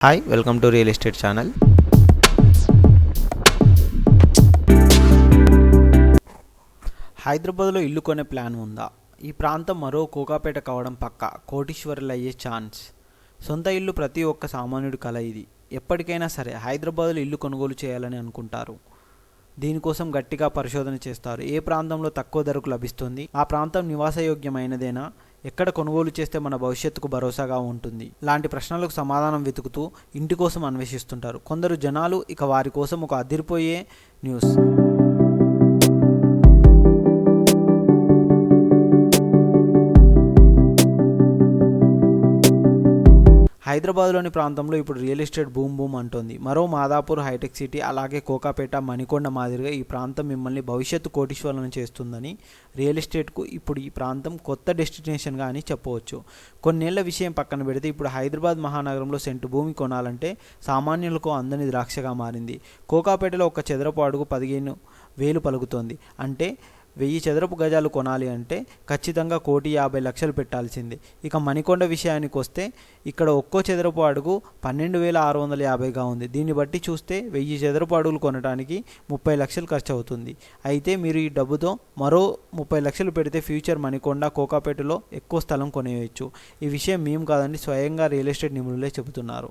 Hi welcome to real estate channel హైదరాబాద్లో ఇల్లు కొనే ప్లాన్ ఉందా? ఈ ప్రాంతం మరో కోకాపేట కావడం పక్క కోటీశ్వరులు అయ్యే ఛాన్స్. సొంత ఇల్లు ప్రతి ఒక్క సామాన్యుడి కల ఇది. ఎప్పటికైనా సరే హైదరాబాద్లో ఇల్లు కొనుగోలు చేయాలని అనుకుంటారు. దీనికోసం గట్టిగా పరిశోధన చేస్తారు. ఏ ప్రాంతంలో తక్కువ ధరకు లభిస్తుంది? ఆ ప్రాంతం నివాసయోగ్యమైనదేనా? ఎక్కడ కొనుగోలు చేస్తే మన భవిష్యత్తుకు భరోసాగా ఉంటుంది? లాంటి ప్రశ్నలకు సమాధానం వెతుకుతూ ఇంటి కోసం అన్వేషిస్తుంటారు. కొందరు జనాలు ఇక వారి కోసం ఒక అదిరిపోయే న్యూస్. హైదరాబాద్లోని ప్రాంతంలో ఇప్పుడు రియల్ ఎస్టేట్ బూమ్ బూమ్ అంటోంది. మరో మాదాపూర్ హైటెక్ సిటీ అలాగే కోకాపేట మణికొండ మాదిరిగా ఈ ప్రాంతం మిమ్మల్ని భవిష్యత్తు కోటీశ్వరులను చేస్తుందని రియల్ ఎస్టేట్కు ఇప్పుడు ఈ ప్రాంతం కొత్త డెస్టినేషన్గా అని చెప్పవచ్చు. కొన్నేళ్ళ విషయం పక్కన పెడితే ఇప్పుడు హైదరాబాద్ మహానగరంలో సెంటు భూమి కొనాలంటే సామాన్యులకు అందని ద్రాక్షగా మారింది. కోకాపేటలో ఒక చదరపు అడుగు పదిహేను వేలు పలుకుతోంది. అంటే వెయ్యి చదరపు గజాలు కొనాలి అంటే ఖచ్చితంగా కోటి యాభై లక్షలు పెట్టాల్సింది. ఇక మణికొండ విషయానికి వస్తే ఇక్కడ ఒక్కో చదరపు అడుగు పన్నెండు వేల ఆరు వందల యాభైగా ఉంది. దీన్ని బట్టి చూస్తే వెయ్యి చదరపు అడుగులు కొనడానికి ముప్పై లక్షలు ఖర్చు అవుతుంది అయితే మీరు ఈ డబ్బుతో మరో ముప్పై లక్షలు పెడితే ఫ్యూచర్ మణికొండ కోకాపేటలో ఎక్కువ స్థలం కొనేయచ్చు. ఈ విషయం మేము కాదండి స్వయంగా రియల్ ఎస్టేట్ నిపుణులే చెబుతున్నారు.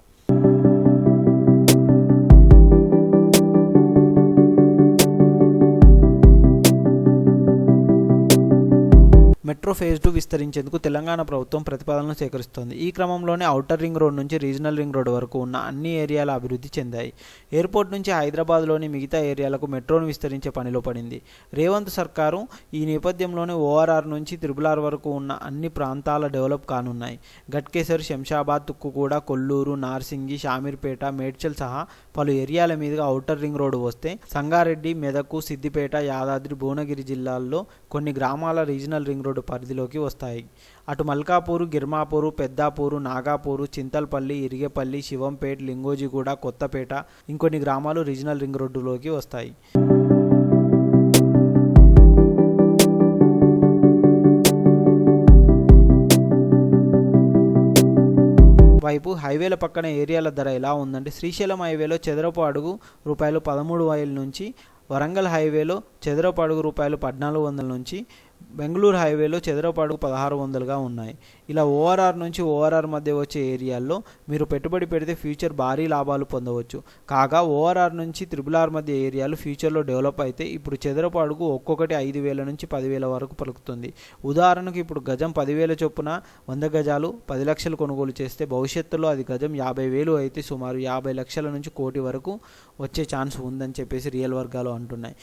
మెట్రో ఫేజ్ టూ విస్తరించేందుకు తెలంగాణ ప్రభుత్వం ప్రతిపాదనలు సేకరిస్తోంది. ఈ క్రమంలోనే ఔటర్ రింగ్ రోడ్ నుంచి రీజనల్ రింగ్ రోడ్ వరకు ఉన్న అన్ని ఏరియాల అభివృద్ధి చెందాయి. ఎయిర్పోర్ట్ నుంచి హైదరాబాద్లోని మిగతా ఏరియాలకు మెట్రోను విస్తరించే పనిలో పడింది. రేవంత్ సర్కారు ఈ నేపథ్యంలోనే ఓఆర్ఆర్ నుంచి త్రిబులార్ వరకు ఉన్న అన్ని ప్రాంతాల డెవలప్ కానున్నాయి. గట్కేసర్ శంషాబాద్ తుక్కుగూడ కొల్లూరు నార్సింగి షామీర్పేట మేడ్చల్ సహా పలు ఏరియాల మీదుగా ఔటర్ రింగ్ రోడ్డు వస్తే సంగారెడ్డి మెదకు సిద్దిపేట యాదాద్రి భువనగిరి జిల్లాల్లో కొన్ని గ్రామాల రీజనల్ రింగ్ రోడ్డు పరిధిలోకి వస్తాయి. అటు మల్కాపూరు గిర్మాపూరు పెద్దాపూరు నాగాపూరు చింతల్పల్లి ఇరిగేపల్లి శివంపేట్ లింగోజిగూడ కొత్తపేట ఇంకొన్ని గ్రామాలు రీజనల్ రింగ్ రోడ్డులోకి వస్తాయి. వైపు హైవేల పక్కన ఏరియాల ధర ఎలా ఉందంటే శ్రీశైలం హైవేలో చదరపు అడుగు రూపాయలు పదమూడు వేల నుంచి వరంగల్ హైవేలో చదరపు అడుగు రూపాయలు పద్నాలుగు వందల నుంచి బెంగళూరు హైవేలో చెదరపాడు పదహారు వందలుగా ఉన్నాయి. ఇలా ఓఆర్ఆర్ నుంచి ఓఆర్ఆర్ మధ్య వచ్చే ఏరియాల్లో మీరు పెట్టుబడి పెడితే ఫ్యూచర్ భారీ లాభాలు పొందవచ్చు. కాగా ఓఆర్ఆర్ నుంచి త్రిబుల్ ఆర్ మధ్య ఏరియాలు ఫ్యూచర్లో డెవలప్ అయితే ఇప్పుడు చెదరపాడుకు ఒక్కొక్కటి ఐదు వేల నుంచి పదివేల వరకు పలుకుతుంది. ఉదాహరణకు ఇప్పుడు గజం పదివేల చొప్పున వంద గజాలు పది లక్షలు కొనుగోలు చేస్తే భవిష్యత్తులో అది గజం యాభై వేలు అయితే సుమారు యాభై లక్షల నుంచి కోటి వరకు వచ్చే ఛాన్స్ ఉందని చెప్పేసి రియల్ వర్గాలు అంటున్నాయి.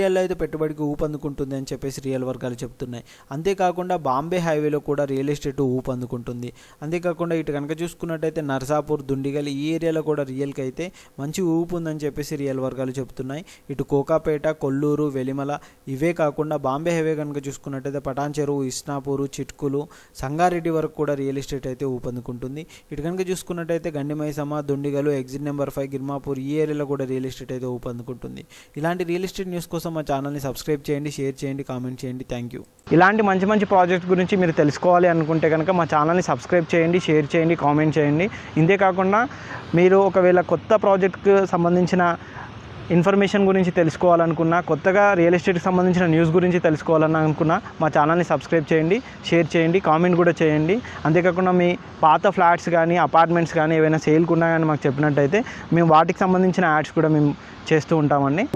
ఏరియాల్లో అయితే పెట్టుబడికి ఊపందుకుంటుంది అని చెప్పేసి రియల్ వర్గాలు చెప్తున్నాయి. అంతేకాకుండా బాంబే హైవేలో కూడా రియల్ ఎస్టేట్ ఊపందుకుంటుంది. అంతేకాకుండా ఇటు కనుక చూసుకున్నట్టయితే నర్సాపూర్ దుండిగల్ ఈ ఏరియాలో కూడా రియల్కి అయితే మంచి ఊపు ఉందని చెప్పేసి రియల్ వర్గాలు చెప్తున్నాయి. ఇటు కోకాపేట కొల్లూరు వెలిమల ఇవే కాకుండా బాంబే హైవే కనుక చూసుకున్నట్టయితే పటాన్ చెరువు ఇస్నాపూరు చిట్కులు సంగారెడ్డి వరకు కూడా రియల్ ఎస్టేట్ అయితే ఊపందుకుంటుంది. ఇటు కనుక చూసుకున్నట్టయితే Gandimaisamma Dundigal exit number five Girmapur ఈ ఏరియాలో కూడా రియల్ ఎస్టేట్ అయితే ఊపందుకుంటుంది. ఇలాంటి రియల్ ఎస్టేట్ న్యూస్ కోసం కోసం మా ఛానల్ని సబ్స్క్రైబ్ చేయండి షేర్ చేయండి కామెంట్ చేయండి. థ్యాంక్ యూ ఇలాంటి మంచి మంచి ప్రాజెక్ట్ గురించి మీరు తెలుసుకోవాలి అనుకుంటే కనుక మా ఛానల్ని సబ్స్క్రైబ్ చేయండి షేర్ చేయండి కామెంట్ చేయండి. ఇంతే కాకుండా మీరు ఒకవేళ కొత్త ప్రాజెక్ట్కి సంబంధించిన ఇన్ఫర్మేషన్ గురించి తెలుసుకోవాలనుకున్నా కొత్తగా రియల్ ఎస్టేట్కి సంబంధించిన న్యూస్ గురించి తెలుసుకోవాలని అనుకున్నా మా ఛానల్ని సబ్స్క్రైబ్ చేయండి షేర్ చేయండి కామెంట్ కూడా చేయండి. అంతేకాకుండా మీ పాత ఫ్లాట్స్ కానీ అపార్ట్మెంట్స్ కానీ ఏవైనా సేల్కి ఉన్నా కానీ మాకు చెప్పినట్టయితే మేము వాటికి సంబంధించిన యాడ్స్ కూడా మేము చేస్తూ ఉంటామండి.